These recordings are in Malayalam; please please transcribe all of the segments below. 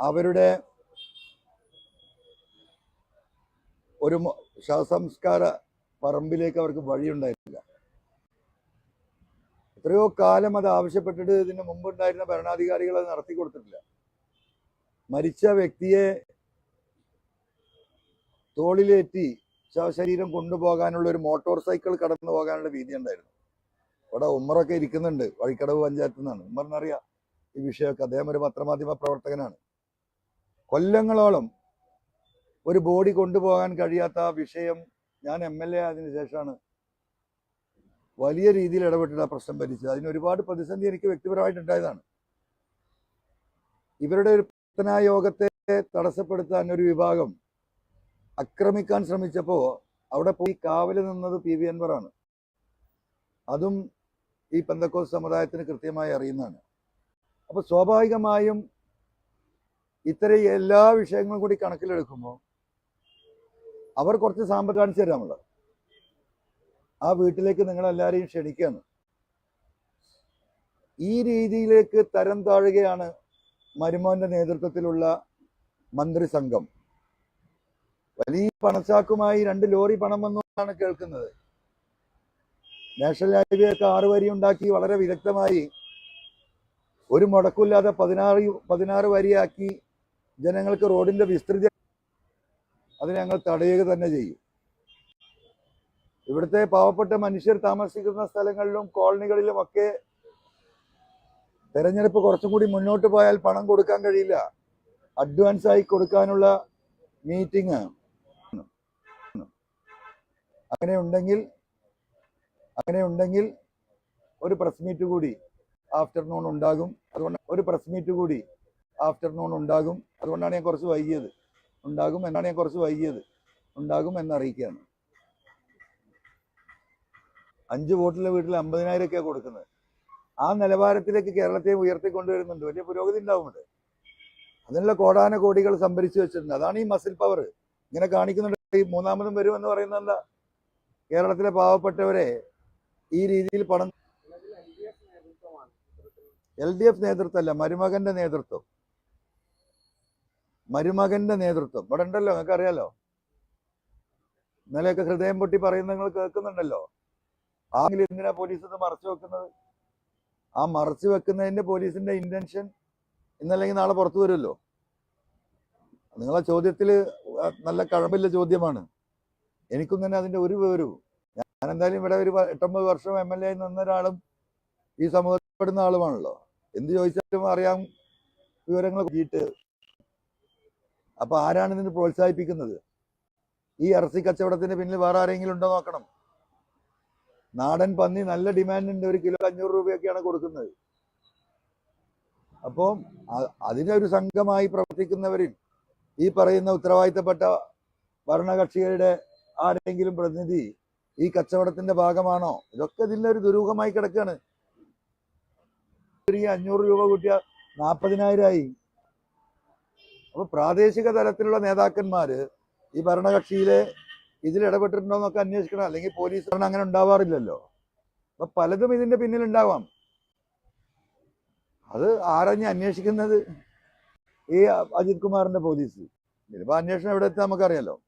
അവരുടെ ഒരു ശവസംസ്കാര പറമ്പിലേക്ക് അവർക്ക് വഴിയുണ്ടായിരുന്നില്ല എത്രയോ കാലം അത് ആവശ്യപ്പെട്ടിട്ട് ഇതിന് മുമ്പുണ്ടായിരുന്ന ഭരണാധികാരികൾ അത് നടത്തി കൊടുത്തിട്ടില്ല. മരിച്ച വ്യക്തിയെ തോളിലേറ്റി ശവശരീരം കൊണ്ടുപോകാനുള്ള ഒരു മോട്ടോർ സൈക്കിൾ കടന്നു പോകാനുള്ള വീതി ഉണ്ടായിരുന്നു. അവിടെ ഉമ്മറൊക്കെ ഇരിക്കുന്നുണ്ട് വഴിക്കടവ് പഞ്ചായത്തിൽ നിന്നാണ് ഉമ്മറിനറിയാം ഈ വിഷയമൊക്കെ. അദ്ദേഹം ഒരു പത്രമാധ്യമ പ്രവർത്തകനാണ്. കൊല്ലങ്ങളോളം ഒരു ബോഡി കൊണ്ടുപോകാൻ കഴിയാത്ത വിഷയം ഞാൻ എം എൽ എ ആയതിനു ശേഷമാണ് വലിയ രീതിയിൽ ഇടപെട്ടിട്ട് ആ പ്രശ്നം ഭരിച്ചത്. അതിന് ഒരുപാട് പ്രതിസന്ധി എനിക്ക് വ്യക്തിപരമായിട്ട് ഉണ്ടായതാണ് ഇവരുടെ ഒരു പ്രാർത്ഥനാ യോഗത്തെ തടസ്സപ്പെടുത്താൻ ഒരു വിഭാഗം ആക്രമിക്കാൻ ശ്രമിച്ചപ്പോൾ അവിടെ പോയി കാവൽ നിന്നത് പി വി അൻവറാണ് അതും ഈ പെന്തക്കോസ് സമുദായത്തിന് കൃത്യമായി അറിയുന്നതാണ്. അപ്പോൾ സ്വാഭാവികമായും ഇത്തരം എല്ലാ വിഷയങ്ങളും കൂടി കണക്കിലെടുക്കുമ്പോൾ അവർ കുറച്ച് സാമ്പത്തികം കാണിച്ചു തരാമല്ലോ ആ വീട്ടിലേക്ക് നിങ്ങളെല്ലാവരെയും ക്ഷണിക്കുകയാണ് ഈ രീതിയിലേക്ക് തരം താഴുകയാണ് മരുമോന്റെ നേതൃത്വത്തിലുള്ള മന്ത്രിസംഘം വലിയ പണച്ചാക്കുമായി രണ്ട് ലോറി പണം വന്നു എന്നാണ് കേൾക്കുന്നത്. നാഷണൽ ഹൈവേ ഒക്കെ ആറ് വരി ഉണ്ടാക്കി വളരെ വിദഗ്ധമായി ഒരു മുടക്കില്ലാതെ പതിനാറ് പതിനാറ് വരിയാക്കി ജനങ്ങൾക്ക് റോഡിന്റെ വിസ്തൃതി അത് ഞങ്ങൾ തടയുക തന്നെ ചെയ്യും. ഇവിടുത്തെ പാവപ്പെട്ട മനുഷ്യർ താമസിക്കുന്ന സ്ഥലങ്ങളിലും കോളനികളിലും ഒക്കെ തെരഞ്ഞെടുപ്പ് കുറച്ചും കൂടി മുന്നോട്ട് പോയാൽ പണം കൊടുക്കാൻ കഴിയില്ല. അഡ്വാൻസ് ആയി കൊടുക്കാനുള്ള മീറ്റിംഗ് അങ്ങനെ ഉണ്ടെങ്കിൽ അങ്ങനെ ഉണ്ടെങ്കിൽ ഒരു പ്രസ് മീറ്റ് കൂടി ആഫ്റ്റർനൂൺ ഉണ്ടാകും. അതുകൊണ്ട് ഒരു പ്രസ് മീറ്റ് കൂടി ആഫ്റ്റർനൂൺ ഉണ്ടാകും. അതുകൊണ്ടാണ് ഞാൻ കുറച്ച് വൈകിയത്. ഉണ്ടാകും എന്നാണ് ഞാൻ കുറച്ച് വൈകിയത്. ഉണ്ടാകും എന്നറിയിക്കുകയാണ്. അഞ്ച് വോട്ടിലെ വീട്ടിൽ അമ്പതിനായിരം ഒക്കെയാണ് കൊടുക്കുന്നത്. ആ നിലവാരത്തിലേക്ക് കേരളത്തെ ഉയർത്തിക്കൊണ്ടുവരുന്നുണ്ട്. വലിയ പുരോഗതി ഉണ്ടാവുന്നുണ്ട് അതിനുള്ള കോടാന കോടികൾ സംഭരിച്ചു വെച്ചിട്ടുണ്ട്. അതാണ് ഈ മസിൽ പവർ. ഇങ്ങനെ കാണിക്കുന്നുണ്ട് ഈ മൂന്നാമതും വരുമെന്ന് പറയുന്നത് എന്താ കേരളത്തിലെ പാവപ്പെട്ടവരെ ഈ രീതിയിൽ പണം എൽ ഡി എഫ് നേതൃത്വമല്ല മരുമകന്റെ നേതൃത്വം. മരുമകന്റെ നേതൃത്വം. ഇവിടെ ഉണ്ടല്ലോ നിങ്ങൾക്ക് അറിയാലോ ഇന്നലെയൊക്കെ ഹൃദയം പൊട്ടി പറയുന്നത് നിങ്ങൾ കേൾക്കുന്നുണ്ടല്ലോ. ആണെങ്കിൽ എന്തിനാ പോലീസ് ഇത് മറച്ചു വെക്കുന്നത്? ആ മറച്ചു വെക്കുന്നതിന്റെ പോലീസിന്റെ ഇന്റൻഷൻ ഇന്നല്ലെങ്കിൽ നാളെ പുറത്തു വരുമല്ലോ. നിങ്ങളെ ചോദ്യത്തിൽ നല്ല കഴമ്പില്ല ചോദ്യമാണ്. എനിക്കും തന്നെ അതിന്റെ ഒരു വിവരവും. ഞാൻ എന്തായാലും ഇവിടെ ഒരു എട്ടൊമ്പത് വർഷം എം എൽ എ നിന്ന ഒരാളും ഈ സമൂഹത്തിൽ പെടുന്ന ആളുമാണല്ലോ. എന്ത് ചോദിച്ചാലും അറിയാം വിവരങ്ങൾ കിട്ടിയിട്ട്. അപ്പൊ ആരാണ് ഇതിന് പ്രോത്സാഹിപ്പിക്കുന്നത്? ഈ ഇറച്ചി കച്ചവടത്തിന് പിന്നിൽ വേറെ ആരെങ്കിലും ഉണ്ടോ നോക്കണം. നാടൻ പന്നി നല്ല ഡിമാൻഡ് ഉണ്ട് ഒരു കിലോ അഞ്ഞൂറ് രൂപയൊക്കെയാണ് കൊടുക്കുന്നത്. അപ്പോൾ അതിനൊരു സംഘമായി പ്രവർത്തിക്കുന്നവരിൽ ഈ പറയുന്ന ഉത്തരവാദിത്തപ്പെട്ട ഭരണകക്ഷികളുടെ ആരെങ്കിലും പ്രതിനിധി ഈ കച്ചവടത്തിന്റെ ഭാഗമാണോ? ഇതൊക്കെ ഇതിന്റെ ഒരു ദുരൂഹമായി കിടക്കുകയാണ് അഞ്ഞൂറ് രൂപ കൂട്ടിയ നാൽപ്പതിനായിരമായി അപ്പൊ പ്രാദേശിക തലത്തിലുള്ള നേതാക്കന്മാര് ഈ ഭരണകക്ഷിയിലെ ഇതിൽ ഇടപെട്ടിട്ടുണ്ടോ എന്നൊക്കെ അന്വേഷിക്കണം. അല്ലെങ്കിൽ പോലീസ് അങ്ങനെ ഉണ്ടാവാറില്ലല്ലോ. അപ്പൊ പലതും ഇതിന്റെ പിന്നിൽ ഉണ്ടാവാം അത് ആരഞ്ഞ് അന്വേഷിക്കുന്നത്? ഈ അജിത് കുമാറിന്റെ പോലീസ്. ഇതിപ്പോ അന്വേഷണം എവിടെ എത്താൻ നമുക്കറിയാലോ.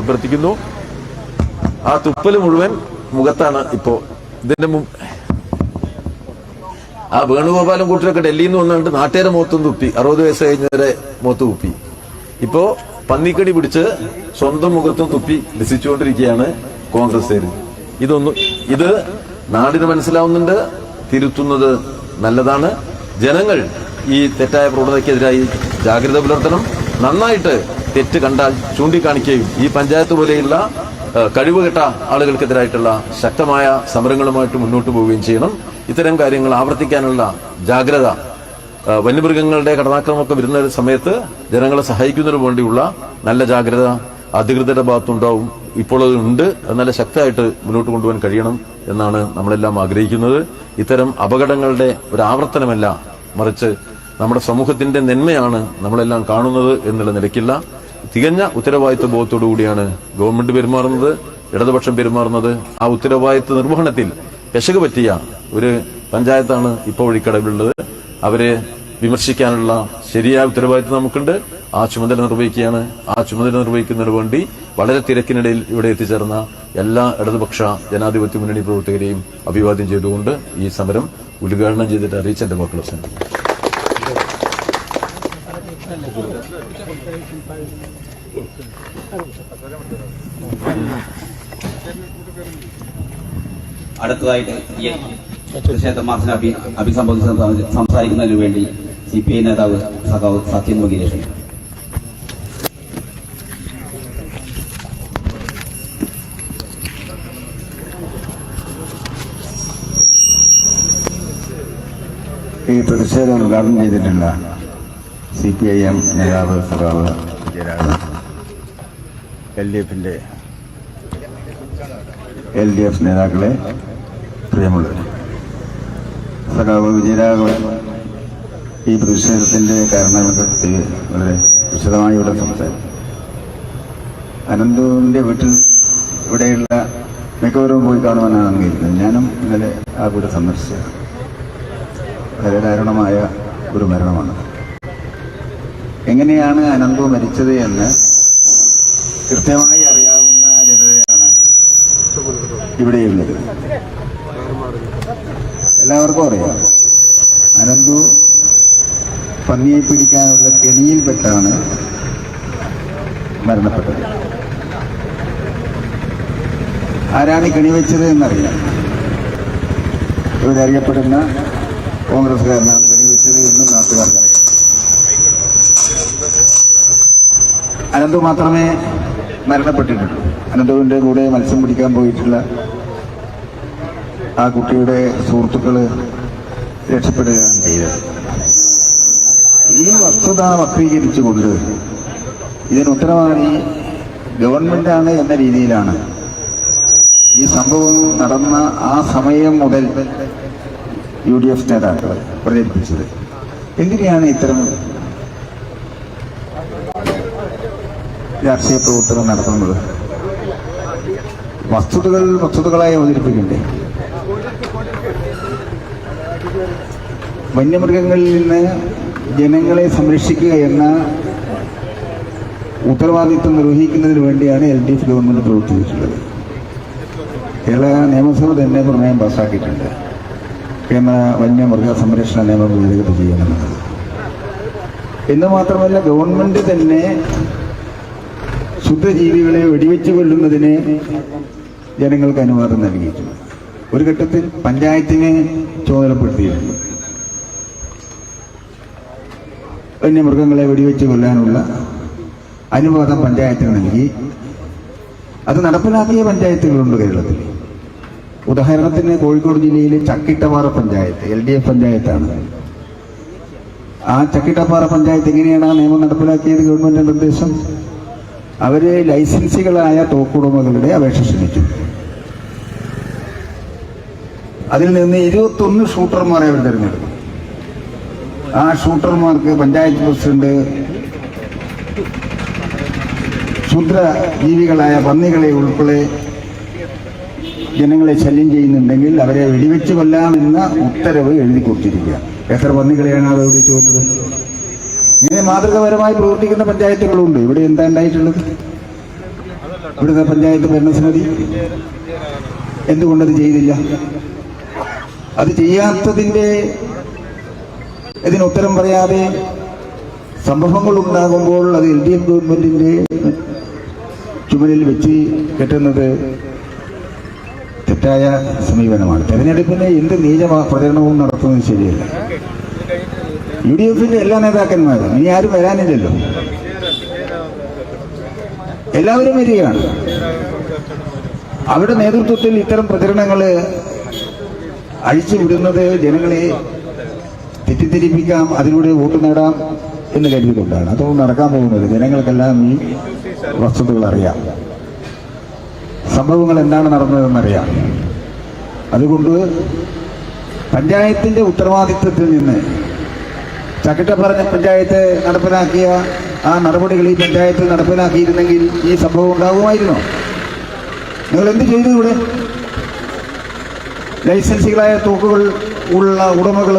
അഭ്യർത്ഥിക്കുന്നു. ആ തുപ്പൽ മുഴുവൻ മുഖത്താണ് ഇപ്പോ ഇതിന്റെ മുമ്പ് ആ വേണുഗോപാലൻ കൂട്ടരൊക്കെ ഡൽഹിയിൽ നിന്ന് വന്നുകൊണ്ട് നാട്ടുകാരെ മുഖത്തും തുപ്പി. അറുപത് വയസ്സ് കഴിഞ്ഞവരെ മുഖത്ത് തുപ്പി. ഇപ്പോ പന്നിക്കടി പിടിച്ച് സ്വന്തം മുഖത്തും തുപ്പി രസിച്ചുകൊണ്ടിരിക്കുകയാണ് കോൺഗ്രസ്സുകാര്. ഇതൊന്നും ഇത് നാടിന് മനസ്സിലാവുന്നുണ്ട് തിരുത്തുന്നത് നല്ലതാണ്. ജനങ്ങൾ ഈ തെറ്റായ പ്രവണതയ്ക്കെതിരായി ജാഗ്രത പുലർത്തണം. നന്നായിട്ട് തെറ്റ് കണ്ടാൽ ചൂണ്ടിക്കാണിക്കുകയും ഈ പഞ്ചായത്ത് പോലെയുള്ള കഴിവുകെട്ട ആളുകൾക്കെതിരായിട്ടുള്ള ശക്തമായ സമരങ്ങളുമായിട്ട് മുന്നോട്ട് പോവുകയും ചെയ്യണം. ഇത്തരം കാര്യങ്ങൾ ആവർത്തിക്കാനുള്ള ജാഗ്രത വന്യമൃഗങ്ങളുടെ കടന്നാക്രമണമൊക്കെ വരുന്ന ഒരു സമയത്ത് ജനങ്ങളെ സഹായിക്കുന്നതിന് വേണ്ടിയുള്ള നല്ല ജാഗ്രത അധികൃതരുടെ ഭാഗത്തുണ്ടാവും. ഇപ്പോൾ ഉണ്ട്. നല്ല ശക്തമായിട്ട് മുന്നോട്ട് കൊണ്ടുപോകാൻ കഴിയണം എന്നാണ് നമ്മളെല്ലാം ആഗ്രഹിക്കുന്നത്. ഇത്തരം അപകടങ്ങളുടെ ഒരു ആവർത്തനമല്ല മറിച്ച് നമ്മുടെ സമൂഹത്തിന്റെ നന്മയാണ് നമ്മളെല്ലാം കാണുന്നത് എന്നുള്ള നിലയ്ക്കില്ല. തികഞ്ഞ ഉത്തരവാദിത്വ ബോധത്തോടു കൂടിയാണ് ഗവൺമെന്റ് പെരുമാറുന്നത് ഇടതുപക്ഷം പെരുമാറുന്നത്. ആ ഉത്തരവാദിത്വ നിർവഹണത്തിൽ പെശക് പറ്റിയ ഒരു പഞ്ചായത്താണ് ഇപ്പോൾ വഴിക്കടവിലുള്ളത് അവരെ വിമർശിക്കാനുള്ള ശരിയായ ഉത്തരവാദിത്വം നമുക്കുണ്ട്. ആ ചുമതല നിർവഹിക്കുകയാണ്. ആ ചുമതല നിർവഹിക്കുന്നതിന് വേണ്ടി വളരെ തിരക്കിനിടയിൽ ഇവിടെ എത്തിച്ചേർന്ന എല്ലാ ഇടതുപക്ഷ ജനാധിപത്യ മുന്നണി പ്രവർത്തകരെയും അഭിവാദ്യം ചെയ്തുകൊണ്ട് ഈ സമരം ഉദ്ഘാടനം ചെയ്തിട്ട് അറിയിച്ച എന്റെ അടുത്തതായിട്ട് പ്രതിഷേധ മാർച്ചിനെ അഭി അഭിസംബോധിച്ച് സംസാരിക്കുന്നതിന് വേണ്ടി സി പി ഐ നേതാവ് സഖാവ് സത്യൻ മുഖിലേഷ് ഈ പ്രതിഷേധം ഉദ്ഘാടനം ചെയ്തിട്ടുള്ള സി പി ഐ എം നേതാവ് സഖാവ് വിജയരാഘവൻ എൽ ഡി എഫിന്റെ എൽ ഡി എഫ് നേതാക്കളെ പ്രിയമുള്ളവർ സഖാവ് വിജയരാഘവൻ ഈ പ്രതിഷേധത്തിന്റെ കാരണങ്ങളെപ്പറ്റി വളരെ വിശദമായി ഇവിടെ സംസാരിച്ചു അനന്തുവിന്റെ വീട്ടിൽ ഇവിടെയുള്ള മിക്കവരും പോയി കാണുവാനാണ് കരുതുന്നത് ഞാനും ഇന്നലെ ആ വീട് സന്ദർശിച്ചത് വളരെ ദാരുണമായ ഒരു മരണമാണ്. എങ്ങനെയാണ് അനന്തു മരിച്ചത് എന്ന് കൃത്യമായി അറിയാവുന്ന ജനതയാണ് ഇവിടെയുള്ളത്. എല്ലാവർക്കും അറിയാം. അനന്തു പന്നിയെ പിടിക്കാനുള്ള കെണിയിൽപ്പെട്ടാണ് മരണപ്പെട്ടത്. ആരാണ് കെണി വെച്ചത് എന്നറിയാം. ഇവിടെ അറിയപ്പെടുന്ന കോൺഗ്രസ്സുകാരനാണ് വെടിവെച്ചത് എന്നും നാട്ടുകാർക്കറിയാം. അനന്തു മാത്രമേ മരണപ്പെട്ടിട്ടുള്ളൂ അനന്തുവിന്റെ കൂടെ മത്സ്യം പിടിക്കാൻ പോയിട്ടുള്ള ആ കുട്ടിയുടെ സുഹൃത്തുക്കൾ രക്ഷപ്പെടുകയാണ് ചെയ്തത്. ഈ വസ്തുത വക്രീകരിച്ചുകൊണ്ട് ഇതിന് ഉത്തരവാദി ഗവൺമെന്റാണ് എന്ന രീതിയിലാണ് ഈ സംഭവം നടന്ന ആ സമയം മുതൽ യു ഡി എഫ് നേതാക്കൾ പ്രചരിപ്പിച്ചത് എന്തിനാണ് ഇത്തരം രാഷ്ട്രീയ പ്രവർത്തനം നടത്തുന്നത്. വസ്തുതകൾ വസ്തുതകളായി അവതരിപ്പിക്കണ്ടേ? വന്യമൃഗങ്ങളിൽ നിന്ന് ജനങ്ങളെ സംരക്ഷിക്കുക എന്ന ഉത്തരവാദിത്വം നിർവഹിക്കുന്നതിന് വേണ്ടിയാണ് എൽ ഡി എഫ് ഗവൺമെന്റ് പ്രവർത്തിച്ചിട്ടുള്ളത്. കേരള നിയമസഭ തന്നെ പ്രമേയം പാസ്സാക്കിയിട്ടുണ്ട് കേന്ദ്ര വന്യമൃഗ സംരക്ഷണ നിയമം ഭേദഗതി ചെയ്യണമെന്നത് എന്ന് മാത്രമല്ല ഗവൺമെന്റ് തന്നെ ശുദ്ധജീവികളെ വെടിവെച്ച് കൊല്ലുന്നതിന് ജനങ്ങൾക്ക് അനുവാദം നൽകിയിട്ടുണ്ട്. ഒരു ഘട്ടത്തിൽ പഞ്ചായത്തിനെ ചുമതലപ്പെടുത്തിയിട്ടുണ്ട് വന്യമൃഗങ്ങളെ വെടിവെച്ച് കൊല്ലാനുള്ള അനുവാദം പഞ്ചായത്തിന് നൽകി. അത് നടപ്പിലാക്കിയ പഞ്ചായത്തുകളുണ്ട് കേരളത്തിൽ. ഉദാഹരണത്തിന് കോഴിക്കോട് ജില്ലയിലെ Chakkittappara panchayat L D F പഞ്ചായത്താണ്. ആ ചക്കിട്ടപ്പാറ പഞ്ചായത്ത് എങ്ങനെയാണ് ആ നിയമം നടപ്പിലാക്കിയത് ഗവൺമെന്റ് നിർദ്ദേശം? അവർ ലൈസൻസികളായ തോക്കുടമകളുടെ അപേക്ഷ ക്ഷണിച്ചു അതിൽ നിന്ന് ഇരുപത്തൊന്ന് ഷൂട്ടർമാരെ അവർ തിരഞ്ഞെടുത്തു ആ ഷൂട്ടർമാർക്ക് പഞ്ചായത്ത് പ്രസിഡന്റ് ക്ഷുദ്ര ജീവികളായ പന്നികളെ ഉൾപ്പെടെ ജനങ്ങളെ ശല്യം ചെയ്യുന്നുണ്ടെങ്കിൽ അവരെ വെടിവെച്ച് കൊല്ലാമെന്ന ഉത്തരവ് എഴുതി കൊടുത്തിരിക്കുക. എത്ര പന്നികളെയാണ് അവിടെ വെടിവെച്ച് കൊന്നത്? ഇങ്ങനെ മാതൃകപരമായി പ്രവർത്തിക്കുന്ന പഞ്ചായത്തുകളുണ്ട്. ഇവിടെ എന്താ ഉണ്ടായിട്ടുള്ളത്? ഇവിടുത്തെ പഞ്ചായത്ത് ഭരണസമിതി. എന്തുകൊണ്ടത് ചെയ്തില്ല? അത് ചെയ്യാത്തതിന്റെ ഇതിന് ഉത്തരം പറയാതെ സംഭവങ്ങൾ ഉണ്ടാകുമ്പോൾ അത് എൽ ഡി എഫ് ഗവൺമെന്റിന്റെ ചുമലിൽ വെച്ച് കെട്ടുന്നത് തെറ്റായ സമീപനമാണ്. തെരഞ്ഞെടുപ്പിന് എന്ത് നീച പ്രചരണവും നടത്തുന്നത് ശരിയല്ല. യു ഡി എഫിന്റെ എല്ലാ നേതാക്കന്മാരും ഇനി ആരും വരാനില്ലല്ലോ. എല്ലാവരും വരികയാണ്. അവരുടെ നേതൃത്വത്തിൽ ഇത്തരം പ്രചരണങ്ങൾ അഴിച്ചുവിടുന്നത് ജനങ്ങളെ തെറ്റിദ്ധരിപ്പിക്കാം അതിലൂടെ വോട്ട് നേടാം എന്ന് കരുതിക്കൊണ്ടാണ്. അതൊന്നും നടക്കാൻ പോകുന്നത്. ജനങ്ങൾക്കെല്ലാം ഈ വസ്തുതകൾ അറിയാം. സംഭവങ്ങൾ എന്താണ് നടന്നതെന്നറിയാം അതുകൊണ്ട് പഞ്ചായത്തിന്റെ ഉത്തരവാദിത്വത്തിൽ നിന്ന് ചക്കിട്ടപ്പറഞ്ഞ പഞ്ചായത്ത് നടപ്പിലാക്കിയ ആ നടപടികൾ ഈ പഞ്ചായത്ത് നടപ്പിലാക്കിയിരുന്നെങ്കിൽ ഈ സംഭവം ഉണ്ടാകുമായിരുന്നോ? നിങ്ങൾ എന്ത് ചെയ്തു ഇവിടെ? ലൈസൻസുകളായ തോക്കുകൾ ഉള്ള ഉടമകൾ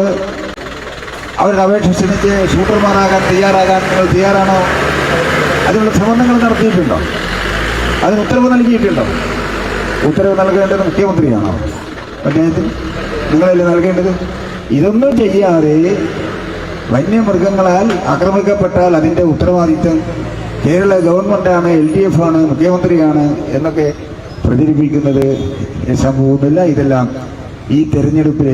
അവരുടെ അപേക്ഷ ക്ഷണിച്ച് ഷൂട്ടർമാരാകാൻ തയ്യാറാകാൻ നിങ്ങൾ തയ്യാറാണോ? അതിനുള്ള ശ്രമങ്ങൾ നടത്തിയിട്ടുണ്ടോ? അതിന് ഉത്തരവ് നൽകിയിട്ടുണ്ടോ? ഉത്തരവ് നൽകേണ്ടത് മുഖ്യമന്ത്രിയാണോ? പഞ്ചായത്തിൽ നിങ്ങളല്ലേ നൽകേണ്ടത്? ഇതൊന്നും ചെയ്യാതെ വന്യമൃഗങ്ങളാൽ ആക്രമിക്കപ്പെട്ടാൽ അതിന്റെ ഉത്തരവാദിത്വം കേരള ഗവൺമെന്റാണ് എൽ ഡി എഫ് ആണ് മുഖ്യമന്ത്രിയാണ് എന്നൊക്കെ പ്രചരിപ്പിക്കുന്നത് സംഭവമൊന്നുമില്ല ഇതെല്ലാം ഈ തെരഞ്ഞെടുപ്പിൽ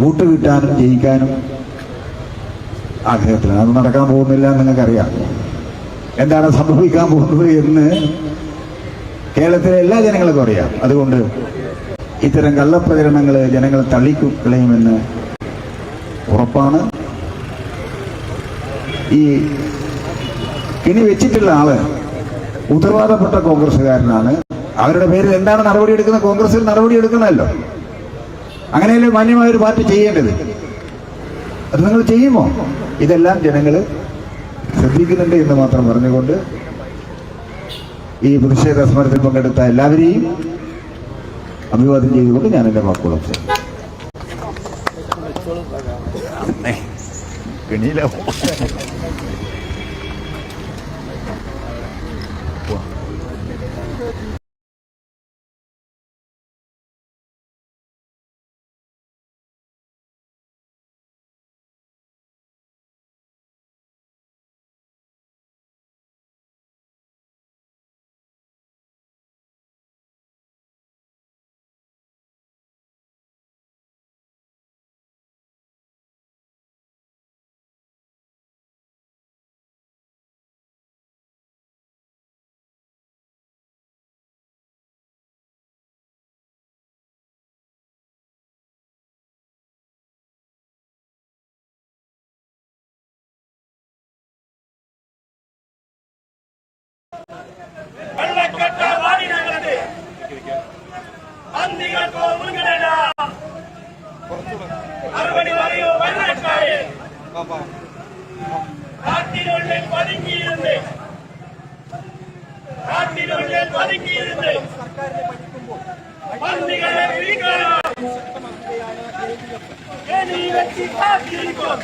വോട്ട് കിട്ടാനും ജയിക്കാനും ആഗ്രഹത്തിലാണ്. അത് നടക്കാൻ പോകുന്നില്ല എന്ന് നിങ്ങൾക്കറിയാം. എന്താണ് സംഭവിക്കാൻ പോകുന്നത് എന്ന് കേരളത്തിലെ എല്ലാ ജനങ്ങൾക്കും അറിയാം. അതുകൊണ്ട് ഇത്തരം കള്ളപ്രചരണങ്ങൾ ജനങ്ങൾ തള്ളിക്കളയുമെന്ന് ഉറപ്പാണ്. ഈ ഇനി വെച്ചിട്ടുള്ള ആൾ ഉത്തരവാദപ്പെട്ട കോൺഗ്രസ്സുകാരനാണ്. അവരുടെ പേരിൽ എന്താണ് നടപടി എടുക്കുന്ന? കോൺഗ്രസിൽ നടപടി എടുക്കണമല്ലോ. അങ്ങനെയല്ലേ മാന്യമായ ഒരു പാർട്ടി ചെയ്യേണ്ടത്? അത് നിങ്ങൾ ചെയ്യുമോ? ഇതെല്ലാം ജനങ്ങൾ ശ്രദ്ധിക്കുന്നുണ്ട് എന്ന് മാത്രം പറഞ്ഞുകൊണ്ട് ഈ പ്രതിഷേധ സമരത്തിൽ പങ്കെടുത്ത എല്ലാവരെയും അഭിവാദ്യം ചെയ്തുകൊണ്ട് ഞാൻ എന്റെ വാക്കുകൾ นี่คืนนี้เร็ว പന്നികൾക്കോ മുൻഗണന. മറുപടി പറയൂ വെള്ളക്കാരെ കാട്ടിനുള്ളിൽ പതുങ്ങിയിരുന്ന്. കാട്ടിനുള്ളിൽ പതുങ്ങിയിരുന്ന്. പന്നികളെ പിടിക്കണം കെണി വെച്ച് കാത്തിരിക്കും.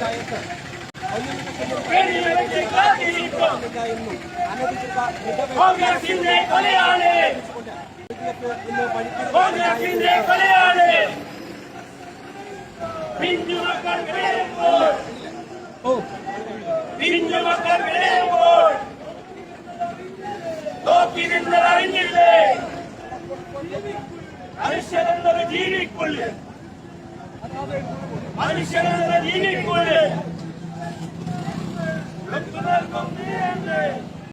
വെച്ച് കാത്തിരിക്കും. കോൺഗ്രസിന്റെ കൊലയാണ്. കോൺഗ്രസിന്റെ കൊലയാണ്. പിഞ്ചുമക്കൾ വിളയുമ്പോൾ പിഞ്ചുമക്കൾ വിളയുമ്പോൾ നോക്കി നിന്നത് അറിഞ്ഞില്ലേ? മനുഷ്യരെന്നത് ജീവിക്കുള്ള. മനുഷ്യരെന്നത് ജീവിക്കുള്ള.